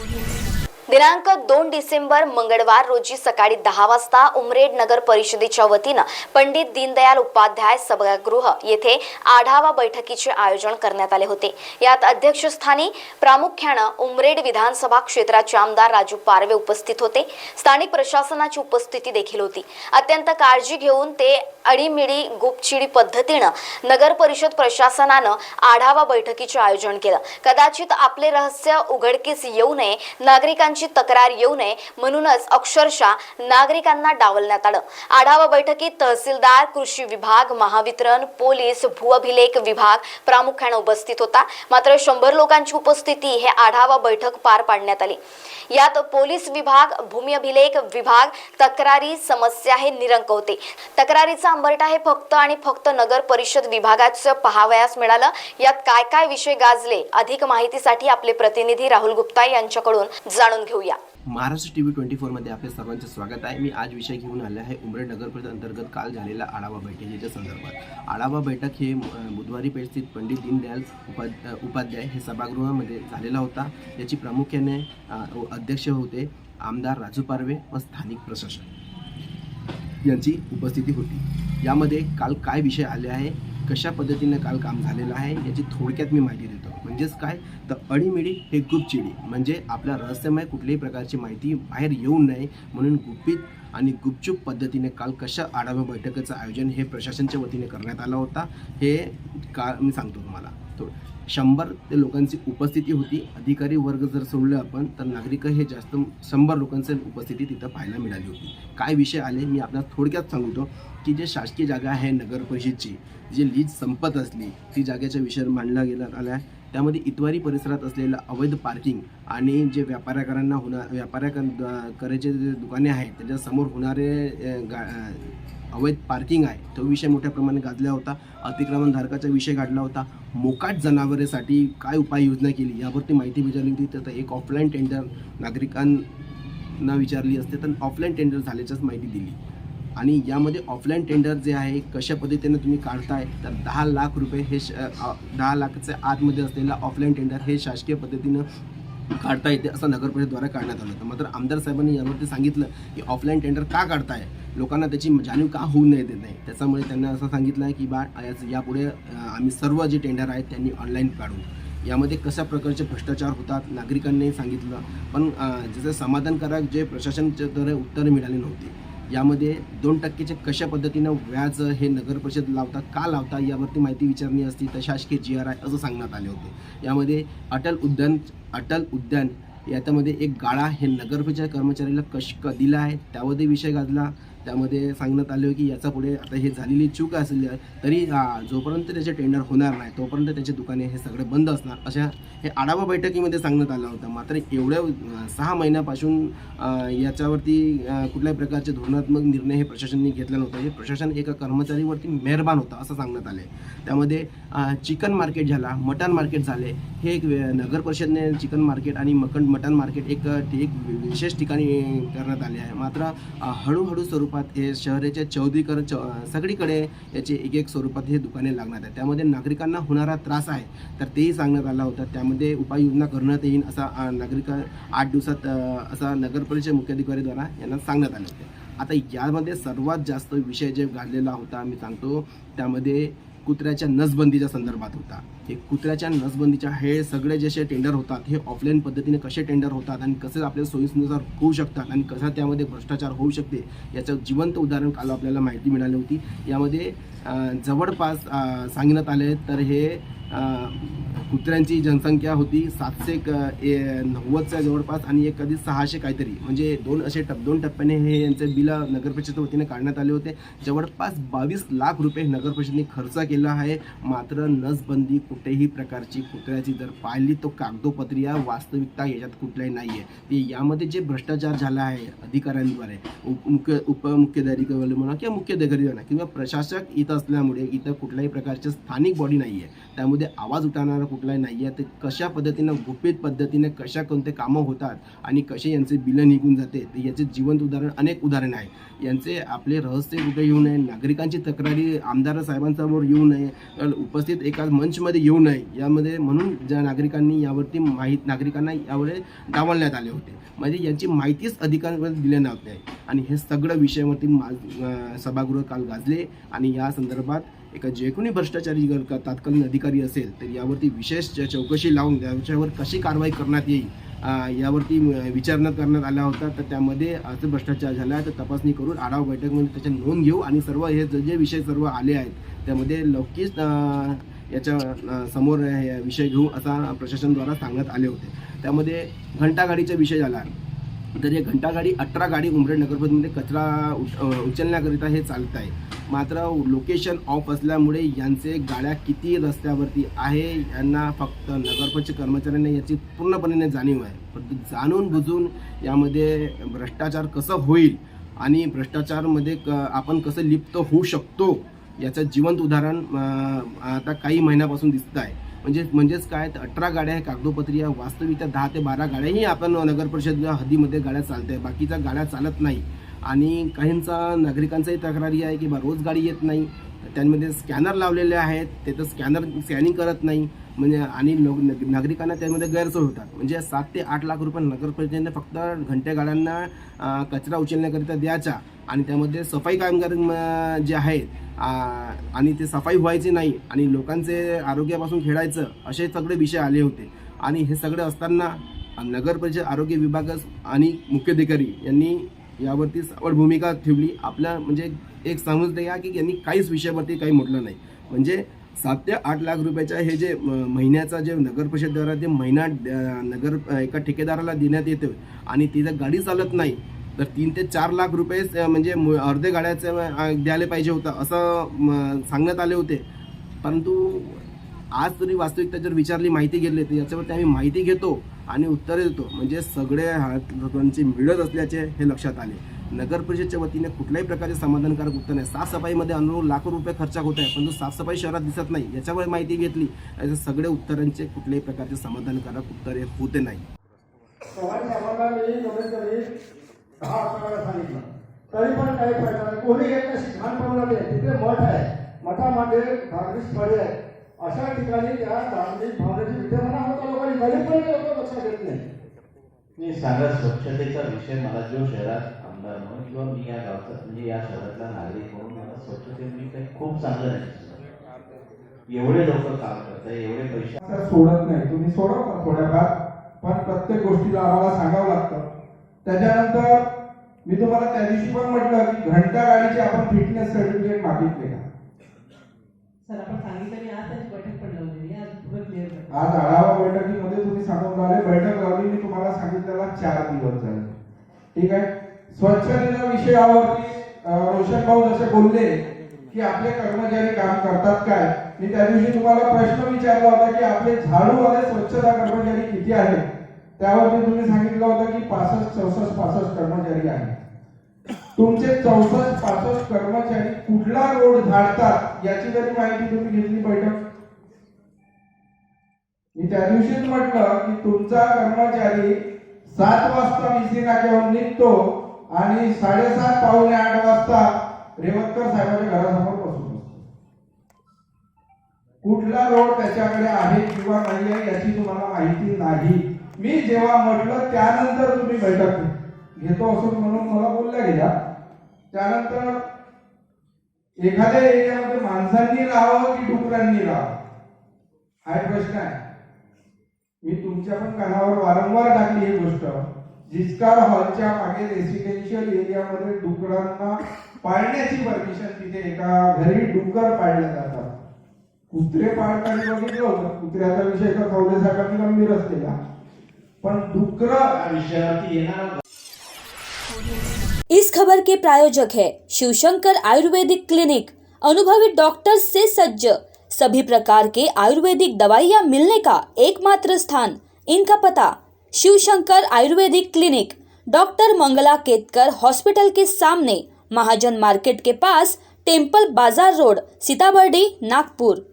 Audio दिनांक दोन डिसेंबर मंगळवार रोजी सकाळी दहा वाजता उमरेड नगर परिषदेच्या वतीनं पंडित दीनदयाल उपाध्याय सभागृह येथे आढावा बैठकीचे आयोजन करण्यात आले होते. यात अध्यक्षस्थानी प्रामुख्यानं उमरेड विधानसभा क्षेत्राचे आमदार राजू पारवे उपस्थित होते. स्थानिक प्रशासनाची उपस्थिती देखील होती. अत्यंत काळजी घेऊन ते अडीमिडी गुपचिडी पद्धतीनं नगर परिषद प्रशासनानं आढावा बैठकीचे आयोजन केलं. कदाचित आपले रहस्य उघडकीस येऊ नये. नागरिकांची तक्रार येऊ नये म्हणूनच अक्षरशः नागरिकांना डावलण्यात आलं. आढावा बैठकीत तहसीलदार कृषी विभाग महावितरण पोलीस भूअभिलेख विभाग प्रामुख्याने उपस्थित होता. मात्र शंभर लोकांची उपस्थिती हे आढावा बैठक पार पाडण्यात आली. यात पोलीस विभाग भूमी अभिलेख विभाग तक्रारी समस्या हे निरंक होते. तक्रारीचा अंबरटा हे फक्त आणि फक्त नगर परिषद विभागाचं पहावयास मिळालं. यात काय काय विषय गाजले अधिक माहितीसाठी आपले प्रतिनिधी राहुल गुप्ता यांच्याकडून जाणून घेऊया. महाराष्ट्र टी व्ही ट्वेंटी फोरमध्ये आपल्या सर्वांचे स्वागत आहे. मी आज विषय घेऊन आले आहे उमरे नगर परिषद अंतर्गत काल झालेल्या आढावा बैठकीच्या संदर्भात. आढावा बैठक हे बुधवारी पेठस्थित पंडित दीनदयाल उपाध उपाध्याय हे सभागृहामध्ये झालेला होता. याची प्रामुख्याने अध्यक्ष होते आमदार राजू पारवे व स्थानिक प्रशासन यांची उपस्थिती होती. यामध्ये काल काय विषय आले आहे कशा पद्धतीने काल काम झालेलं आहे याची थोडक्यात मी माहिती देतो. म्हणजेच काय? तर अडीमिडी हे गुपचिडी. म्हणजे आपल्या रहस्यमय कुठल्याही प्रकारची माहिती बाहेर येऊ नये म्हणून गुपित आणि गुपचूप पद्धतीने काल कशा आढावा बैठकीचं आयोजन हे प्रशासनच्या वतीने करण्यात आला होता हे का मी सांगतो तुम्हाला. तो शंभर ते लोकांची उपस्थिती होती. अधिकारी वर्ग जर सोडलं आपण तर नागरिक हे जास्त शंभर लोकांची उपस्थिती तिथं पाहायला मिळाली होती. काय विषय आले? मी आपल्याला थोडक्यात सांगतो की जे शासकीय जागा आहे नगर परिषदची जी लीज संपत असली ती जागेच्या विषयावर मांडला गेला आला आहे. त्यामध्ये इतवारी परिसरात असलेलं अवैध पार्किंग आणि जे व्यापाऱ्याकरांना होणार व्यापाऱ्या करायचे जे दुकाने आहेत त्याच्यासमोर होणारे गा अवैध पार्किंग आहे तो विषय मोठ्या प्रमाणे गाजला होता. अतिक्रमणधारकाचा विषय गाडला होता. मोकाट जनावरेसाठी काय उपाययोजना केली यावरती माहिती विचारली होती. तर एक ऑफलाईन टेंडर नागरिकांना विचारली असते तर ऑफलाईन टेंडर झाल्याच्याच माहिती दिली. आणि यामध्ये ऑफलाईन टेंडर जे आहे कशा पद्धतीने तुम्ही काढताय तर दहा लाख रुपये हे श दहा लाखाच्या आतमध्ये असलेला ऑफलाईन टेंडर हे शासकीय पद्धतीनं काढता येते असं नगर परिषदद्वारा काढण्यात आलं होतं. मात्र आमदार साहेबांनी यावरती सांगितलं की ऑफलाईन टेंडर का काढताय? लोकांना त्याची जाणीव का होऊ नये देत नाही? त्याच्यामुळे त्यांना असं सांगितलं आहे की बा याच- यापुढे आम्ही सर्व जे टेंडर आहेत त्यांनी ऑनलाईन काढू. यामध्ये कशा प्रकारचे भ्रष्टाचार होतात नागरिकांनी सांगितलं. पण अ, जसं समाधानकारक जे प्रशासनच्याद्वारे उत्तरं मिळाली नव्हती यामध्ये दोन टक्केचे कशा पद्धतीनं व्याज हे नगर परिषद लावता का लावता यावरती माहिती विचारणी असती तर शासकीय जी आर आय असं सांगण्यात आले होते. यामध्ये अटल उद्यान अटल उद्यान याच्यामध्ये एक गाळा हे नगर परिषद कर्मचाऱ्याला कश क दिला आहे त्यामध्ये विषय गाजला. त्यामध्ये सांगण्यात आले की याचा पुढे आता हे झालेली चूक असली तरी जोपर्यंत त्याचे टेंडर होणार नाही तोपर्यंत त्याचे दुकाने हे सगळे बंद असणार. अशा हे आढावा बैठकीमध्ये सांगण्यात आलं होतं. मात्र एवढ्या सहा महिन्यापासून याच्यावरती कुठल्याही प्रकारचे धोरणात्मक निर्णय हे प्रशासनाने घेतला नव्हता. हे प्रशासन एका कर्मचारीवरती मेहरबान होतं असं सांगण्यात आले त्यामध्ये चिकन मार्केट झाला मटन मार्केट झाले. हे एक नगर परिषदने चिकन मार्केट आणि मकन मटन मार्केट एक एक विशेष ठिकाणी करण्यात आले आहे. मात्र हळूहळू स्वरूप स्वरूपात हे शहराच्या चौधरीकरण चौ सगळीकडे याचे एक एक स्वरूपात हे दुकाने लागणार आहे त्यामध्ये नागरिकांना होणारा त्रास आहे तर तेही सांगण्यात आला होता. त्यामध्ये उपाययोजना करण्यात येईल असा नागरिक आठ दिवसात असा नगरपरिषद मुख्याधिकारीद्वारा यांना सांगण्यात आले होते. आता यामध्ये सर्वात जास्त विषय जे गाजलेला होता मी सांगतो त्यामध्ये कुत्र्याच्या नसबंदीच्या संदर्भात होता. हे कुत्र्याच्या नसबंदीच्या हे सगळे जसे टेंडर होतात हे ऑफलाईन पद्धतीने कसे टेंडर होतात आणि कसे आपल्या सोयीनुसार होऊ शकतात आणि कसा त्यामध्ये भ्रष्टाचार होऊ शकते याचं जिवंत उदाहरण काल आपल्याला माहिती मिळाली होती. यामध्ये जवळपास सांगण्यात आले तर हे कुत्र्यांची जनसंख्या होती सातशे क ए- नव्वदच्या जवळपास आणि एक कधी सहाशे काहीतरी. म्हणजे दोन असे टप दोन टप्प्याने हे यांचे बिलं नगरपरिषदेच्या वतीने काढण्यात आले होते. जवळपास बावीस लाख रुपये नगरपरिषदेने खर्च केला आहे. मात्र नसबंदी कुठेही प्रकारची कुत्र्याची जर पाहिली तो कागदोपत्री या वास्तविकता याच्यात कुठल्याही नाही आहे ते यामध्ये जे भ्रष्टाचार झाला आहे अधिकाऱ्यांद्वारे उप मुख्य उपमुख्याधिकारी म्हणा किंवा मुख्याधिकारी म्हणा किंवा प्रशासक इथं असल्यामुळे इथं कुठल्याही प्रकारचे स्थानिक बॉडी नाही आहे त्यामुळे यामध्ये आवाज उठवणारा कुठलाही नाही आहे ते कशा पद्धतीनं गुपित पद्धतीने कशा कोणते कामं होतात आणि कसे यांचे बिलं निघून जाते ते याचे जिवंत उदाहरण अनेक उदाहरण आहे यांचे आपले रहस्य कुठे येऊ नये नागरिकांची तक्रारी आमदार साहेबांसमोर येऊ नये उपस्थित एका मंचमध्ये येऊ नये यामध्ये म्हणून ज्या नागरिकांनी यावरती माहीत नागरिकांना यावर डावलण्यात आले होते. म्हणजे यांची माहितीच अधिकाऱ्यांमध्ये दिली नव्हती आहे आणि हे सगळं विषयावरती मा सभागृह काल गाजले आणि या संदर्भात एका जे कोणी भ्रष्टाचारी जर का तात्कालीन अधिकारी असेल तर यावरती विशेष चौकशी लावून त्याच्यावर कशी कारवाई करण्यात येईल यावरती विचारणा करण्यात आला होता तर त्यामध्ये असं भ्रष्टाचार झाला आहे तर तपासणी करून आढावा बैठकमध्ये त्याची नोंद घेऊ आणि सर्व हे जे विषय सर्व आले आहेत त्यामध्ये लवकीच याच्या समोर हे विषय घेऊ असा प्रशासनद्वारा सांगण्यात आले होते. त्यामध्ये घंटागाडीचा विषय झाला. तर हे घंटागाडी अठरा गाडी उमरेड नगरपरिषदेमध्ये कचरा उचलण्याकरिता हे चालत आहे. मात्र लोकेशन ऑफ असल्यामुळे यांचे गाड्या किती रस्त्यावरती आहे यांना फक्त नगरपंच कर्मचाऱ्यांना याची पूर्णपणे जाणीव आहे. परंतु जाणून बुजून यामध्ये भ्रष्टाचार कसं होईल आणि भ्रष्टाचारमध्ये क आपण कसं लिप्त होऊ शकतो याचं जिवंत उदाहरण आता काही महिन्यापासून दिसत आहे. म्हणजे म्हणजेच काय तर अठरा गाड्या आहे कागदोपत्री आहे. वास्तविकता दहा ते बारा गाड्याही आपण नगर परिषद हद्दीमध्ये गाड्या चालत आहे बाकीच्या गाड्या चालत नाही. आणि काहींचा नागरिकांचाही तक्रारी आहे की बा रोज गाडी येत नाही. त्यांमध्ये स्कॅनर लावलेले आहेत. ते तर स्कॅनर स्कॅनिंग करत नाही. म्हणजे आणि नग- नागरिकांना त्यामध्ये गैरसोय होतात. म्हणजे सात ते आठ लाख रुपये नगरपरिषदेने फक्त घंटेगाड्यांना कचरा उचलण्याकरिता द्यायचा आणि त्यामध्ये सफाई कामगार जे आहेत आणि ते सफाई व्हायची नाही आणि लोकांचे आरोग्यापासून खेळायचं असे सगळे विषय आले होते. आणि हे सगळे असताना नगर परिषद आरोग्य विभाग आणि मुख्याधिकारी यांनी यावरती सवड भूमिका ठेवली. आपल्या म्हणजे एक समजलं या की यांनी काहीच विषयावरती काही म्हटलं नाही. म्हणजे सात ते आठ लाख रुपयाच्या हे जे महिन्याचा जे नगर परिषदेद्वारा ते महिना नगर एका ठेकेदाराला देण्यात येतो आणि तिथं गाडी चालत नाही तर तीन ते चार लाख रुपये म्हणजे अर्धे गाड्याचं द्यायला पाहिजे होतं असं सांगण्यात आले होते. परंतु आज तरी वास्तविकता जर विचारली माहिती घेतली तर याच्यावरती आम्ही माहिती घेतो आणि उत्तरे देतो. म्हणजे सगळे हात लोकांची मिळत असल्याचे हे लक्षात आले. नगर परिषदच्या वतीने कुठल्याही प्रकारचे समाधानकारक उत्तर नाही. साफसफाईमध्ये अनुरूप लाखो रुपये खर्च होत आहे परंतु साफसफाई शहरात दिसत नाही याच्यावर माहिती घेतली याच्या सगळ्या उत्तरांचे कुठल्याही प्रकारचे समाधानकारक उत्तरे होते नाही. तरी पण काही फायदा नाही. कोणी घेत नाही लहानपणामध्ये तिथे मठ आहे. मठामध्ये धार्मिक स्थळे आहे अशा ठिकाणी त्या धार्मिक भावनेची विद्यमाना होता लोकांनी? गरीब पण लोक लक्षात घेत नाही. मी सांगा स्वच्छतेचा विषय मला जो शहरात आमदार म्हणून किंवा मी या गावचा म्हणजे या शहरातला नागरिक म्हणून मला स्वच्छतेमध्ये म्हणजे काही खूप चांगलं नाही. एवढे लोक काम करतात एवढे पैसे सोडत नाही. तुम्ही सोडवता थोड्याफार. पण प्रत्येक गोष्टीला आम्हाला सांगावं लागतं. त्याच्यानंतर मी तुम्हाला त्या दिवशी पण म्हटलं की घंटा गाडीचे आपण फिटनेस सर्टिफिकेट मागितले का सर आपण सांगितलं आज त्याची बैठक पण लावलेली आज पुढे क्लिअर आज आढावा बैठकीमध्ये तुम्ही सांगून आले बैठक लावली मी तुम्हाला सांगितलेला चार दिवस झाले. ठीक आहे? स्वच्छतेच्या विषयावरती रोशन भाऊ जसे बोलले की आपले कर्मचारी काम करतात काय? मी त्या दिवशी तुम्हाला प्रश्न विचारला होता की आपले झाडूवाले स्वच्छता कर्मचारी किती आहेत? त्यावरती तुम्ही सांगितलं होतं की पासष्ट चौसष्ट पासष्ट कर्मचारी आहेत. तुमचे चौसष्ट पासष्ट कर्मचारी कुठला रोड झाडतात याची तरी माहिती तुम्ही घेतली बैठक मी त्या दिवशीच म्हटलं की तुमचा कर्मचारी सात वाजता मिसी नाक्यावर निघतो आणि साडेसात पावणे आठ वाजता रेवतकर साहेबांच्या घरासमोर बसून असतो कुठला रोड त्याच्याकडे आहे किंवा नाही आहे याची तुम्हाला माहिती नाही. मी जेव्हा म्हटलं त्यानंतर तुम्ही बैठक घेतो असं म्हणून मला बोलल्या गेल्या. त्यानंतर एखाद्या एरियामध्ये माणसांनी राहावं की डुकरांनी राहावं? हा एक प्रश्न आहे. मी तुमच्या पण कानावर वारंवार टाकली ही गोष्ट. जिस्कार हॉलच्या मागे रेसिडेन्शियल एरियामध्ये डुकरांना पाळण्याची परमिशन तिथे एका घरी डुकर पाळले जातात. कुत्रे पाळताना बघितलं होतं. कुत्र्याचा विषय तर कवले साहेबांनी गंभीरच केला पण डुकर विषयावरती येणार इस खबर के प्रायोजक है शिवशंकर आयुर्वेदिक क्लिनिक। अनुभवी डॉक्टर से सज्ज। सभी प्रकार के आयुर्वेदिक दवाइयाँ मिलने का एकमात्र स्थान इनका पता। शिवशंकर आयुर्वेदिक clinic, doctor Mangala Ketkar hospital के सामने, महाजन मार्केट के पास टेंपल बाज़ार रोड, सीताबर्डी, नागपुर।